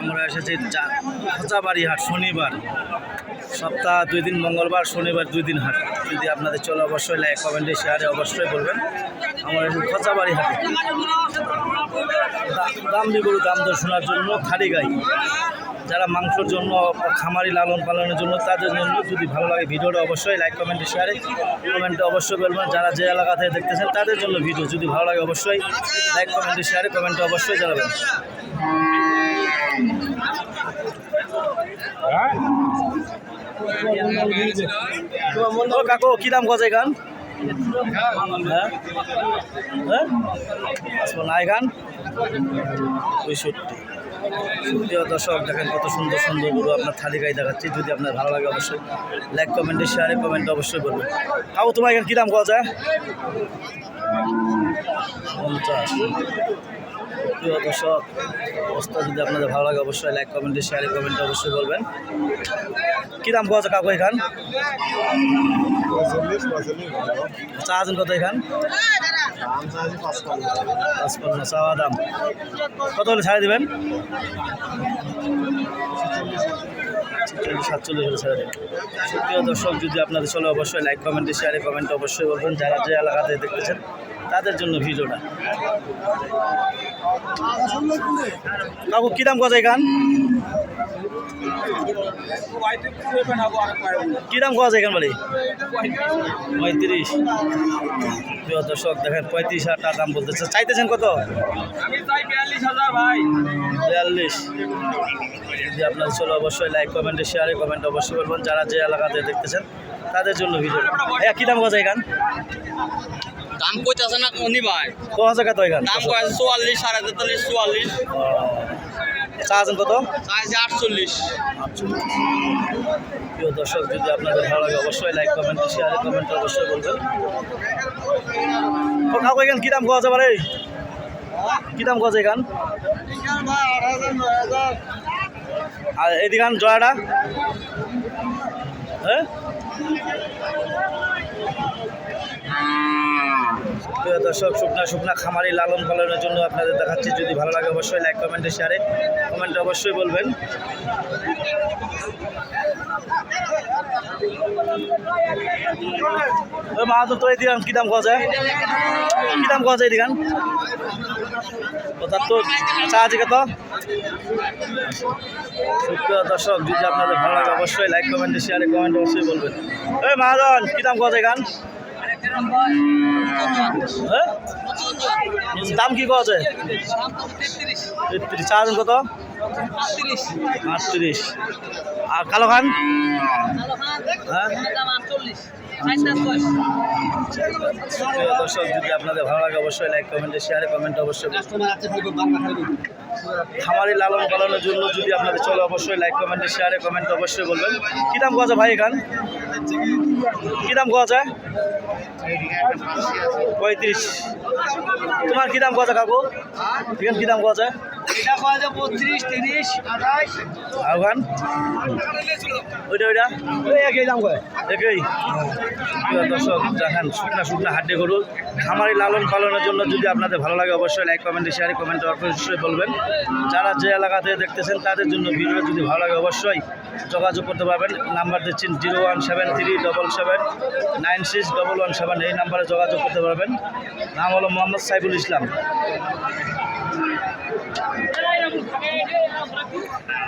আমরা এসেছি খোঁচাবাড়ি হাট, শনিবার। সপ্তাহ দুই দিন, মঙ্গলবার, শনিবার দুই দিন হাট। যদি আপনাদের চলে অবশ্যই লাইক কমেন্টে শেয়ারে অবশ্যই বলবেন। আমরা এসেছি খোঁচাবাড়ি হাটে। দাম গরু দাম দর শোনার জন্য খালি গাই। যারা মাংসর জন্য খামারি লালন পালনের জন্য তাদের জন্য যদি ভালো লাগে ভিডিওটা অবশ্যই লাইক কমেন্টে শেয়ারে কমেন্টে অবশ্যই বলবেন। যারা যে এলাকা থেকে দেখতেছেন তাদের জন্য ভিডিও যদি ভালো লাগে অবশ্যই লাইক কমেন্টে শেয়ারে কমেন্টে অবশ্যই জানাবেন। কাকু কি দাম গজ এখান আসব না এখান পঁয়ষট্টি প্রিয় দর্শক, দেখেন কত সুন্দর সুন্দর গরু আপনার থালি গায়ে দেখাচ্ছি। যদি আপনার ভালো লাগে অবশ্যই লাইক কমেন্টে শেয়ারে কমেন্টে অবশ্যই করবেন কাকু, তোমার এখানে কী দাম পাওয়া যায়? পঞ্চাশ। প্রিয় দর্শক অবস্থা যদি আপনাদের ভালো লাগে অবশ্যই লাইক কমেন্টে শেয়ারে কমেন্টে অবশ্যই বলবেন। কী দাম যায় কাকু এখান? চা আছেন কত এখান? পাঁচপান্ন। চাওয়া দাম। কত হলে ছাড়ে দেবেন? সাতচল্লিশ হলে ছেড়ে দেবেন প্রিয় দর্শক, যদি আপনাদের চলে অবশ্যই লাইক কমেন্টে শেয়ারে কমেন্টে অবশ্যই বলবেন। যারা যে এলাকাতে দেখতেছেন, তাদের জন্য ভিডিওটা। কাকু কী দাম কথা এখান কী দাম কথা এখান বলি? পঁয়ত্রিশ দর্শক দেখেন পঁয়ত্রিশ হাজার টাকা দাম বলতেছে। চাইতেছেন কত? বিয়াল্লিশ যদি আপনার চলো অবশ্যই লাইক কমেন্টে শেয়ারে কমেন্ট অবশ্যই করবেন। যারা যে এলাকাতে দেখতেছেন তাদের জন্য ভিডিও হ্যাঁ কী দাম কথা এখান দাম কইতাছে না কোনি ভাই? ক হাজার কত এখান দাম কয়েছে চুয়াল্লিশ সাড়ে তেতাল্লিশ চুয়াল্লিশ। চা আছেন কত? চাইছে আটচল্লিশ। প্রিয় দর্শক যদি আপনাদের ভালো লাগে অবশ্যই লাইক কমেন্ট শেয়ারে কমেন্ট অবশ্যই বলবেন। ও কাকু এখান কী দাম কোয়া যাবে কী দাম কোয়া যায় এখান আর এদিকান জয়াটা? হ্যাঁ? দর্শক, শুকনা শুকনা খামারি লালন পালনের জন্য আপনাদের দেখাচ্ছি। যদি ভালো লাগে অবশ্যই লাইক কমেন্টে শেয়ারে কমেন্টে অবশ্যই বলবেন। ওই মাহাতো তো দিগান, কী দাম কোয়া যায়? কী দাম কোয়া যায় ও তার তো চা আছে কত? সুপ্রিয় দর্শক, যদি আপনাদের ভালো লাগে অবশ্যই লাইক কমেন্টে শেয়ারে কমেন্ট অবশ্যই বলবেন। এই মাহাজন কী দাম কোয়া যায় গান? দাম কি যায় তেত্রিশ। চা আছেন কত? আটত্রিশ। আর কালো খান? হ্যাঁ? দর্শক, যদি আপনাদের ভালো লাগে, অবশ্যই লাইক কমেন্টে শেয়ারে কমেন্ট অবশ্যই। খামারি লালন পালনের জন্য যদি আপনাদের চলে অবশ্যই লাইক কমেন্টে শেয়ারে কমেন্ট অবশ্যই বলবেন। কী দাম যায় ভাই এখান? কী দাম যায়? পঁয়ত্রিশ। তোমার কী দাম যায় কাকু? এখান কী দাম বত্রিশ তিরিশ আঠাশ। ওইটা ওইটা? ওই একই দাম কয় একই? দর্শক দেখেন শুকনা শুকনা হাড্ডি গরু। খামারি লালন পালনের জন্য যদি আপনাদের ভালো লাগে অবশ্যই লাইক কমেন্টে শেয়ারে কমেন্টে অবশ্যই বলবেন। যারা যে এলাকাতে দেখতেছেন, তাদের জন্য ভিডিও যদি ভালো লাগে অবশ্যই যোগাযোগ করতে পারবেন। নাম্বার দিচ্ছেন zero one seven three double seven nine six double one seven. এই নাম্বারে যোগাযোগ করতে পারবেন। নাম হলো মোহাম্মদ সাইফুল ইসলাম।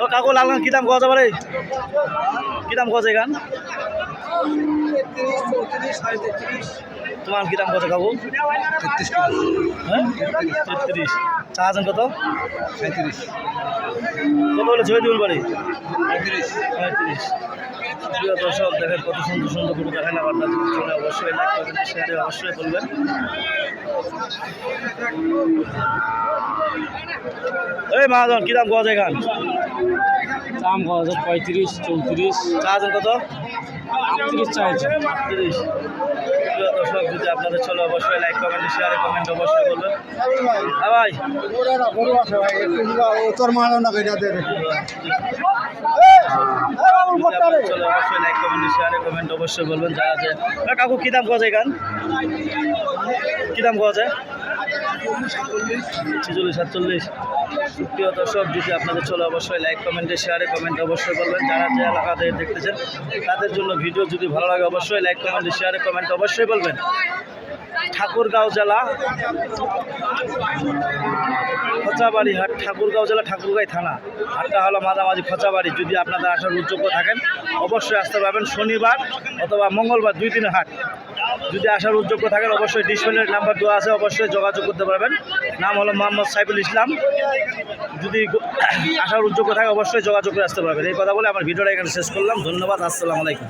ও কাকু লালন কী দাম কোয়া যাবে কী দাম যায় গান? তোমার কী দাম কোয়া কাকু? হ্যাঁ? তেত্রিশ চা আছেন কত? সাঁত্রিশ কত বলে ছয় দিন বাড়ি? পঁয়ত্রিশ। পঁয়ত্রিশ। প্রিয় দর্শক দেখেন কত সুন্দর সুন্দর গরু দেখেন আপনাদের চলে অবশ্যই লাইক করবেন শেয়ারে অবশ্যই বলবেন। এই মহাজন কী দাম কোয়া যায় গান দাম কয়েছে পঁয়ত্রিশ চৌত্রিশ। চা আছেন কত? আটত্রিশ চাইছে তিরিশ প্রিয় দর্শক যদি আপনাদের চলে অবশ্যই লাইক কমেন্ট শেয়ারে কমেন্ট অবশ্যই করবেন হ্যাঁ ভাই। তোর মারো না দে চলে অবশ্যই লাইক কমেন্ট শেয়ারে কমেন্ট অবশ্যই বলবেন। যারা যে কাকু কী দাম কোয়া যায় গান? কী দাম কোয়া যায়? ছেচল্লিশ সাতচল্লিশ। প্রিয় দর্শক, যদি আপনাদের চলে অবশ্যই লাইক কমেন্টে শেয়ারে কমেন্ট অবশ্যই করবেন যারা যে এলাকাতে দেখতেছেন, তাদের জন্য ভিডিও যদি ভালো লাগে, অবশ্যই লাইক কমেন্টে শেয়ারে কমেন্ট অবশ্যই বলবেন। ঠাকুরগাঁও জেলা, খোঁচাবাড়ি হাট, ঠাকুরগাঁও জেলা ঠাকুরগাঁই থানা। হাটটা হলো মাঝামাঝি খচাবাড়ি। যদি আপনাদের আসার উদ্যোগ্য থাকেন অবশ্যই আসতে পারবেন। শনিবার অথবা মঙ্গলবার দুই দিনের হাট। যদি আসার উদ্যোগ্য থাকেন, অবশ্যই ডিসপ্লের নাম্বার দেওয়া আছে, অবশ্যই যোগাযোগ করতে পারবেন। নাম হলো মোহাম্মদ সাইফুল ইসলাম। যদি আসার উদ্যোগ্য থাকে, অবশ্যই যোগাযোগ করে আসতে পারবেন। এই কথা বলে আমার ভিডিওটা এখানে শেষ করলাম। ধন্যবাদ, আসসালামু আলাইকুম।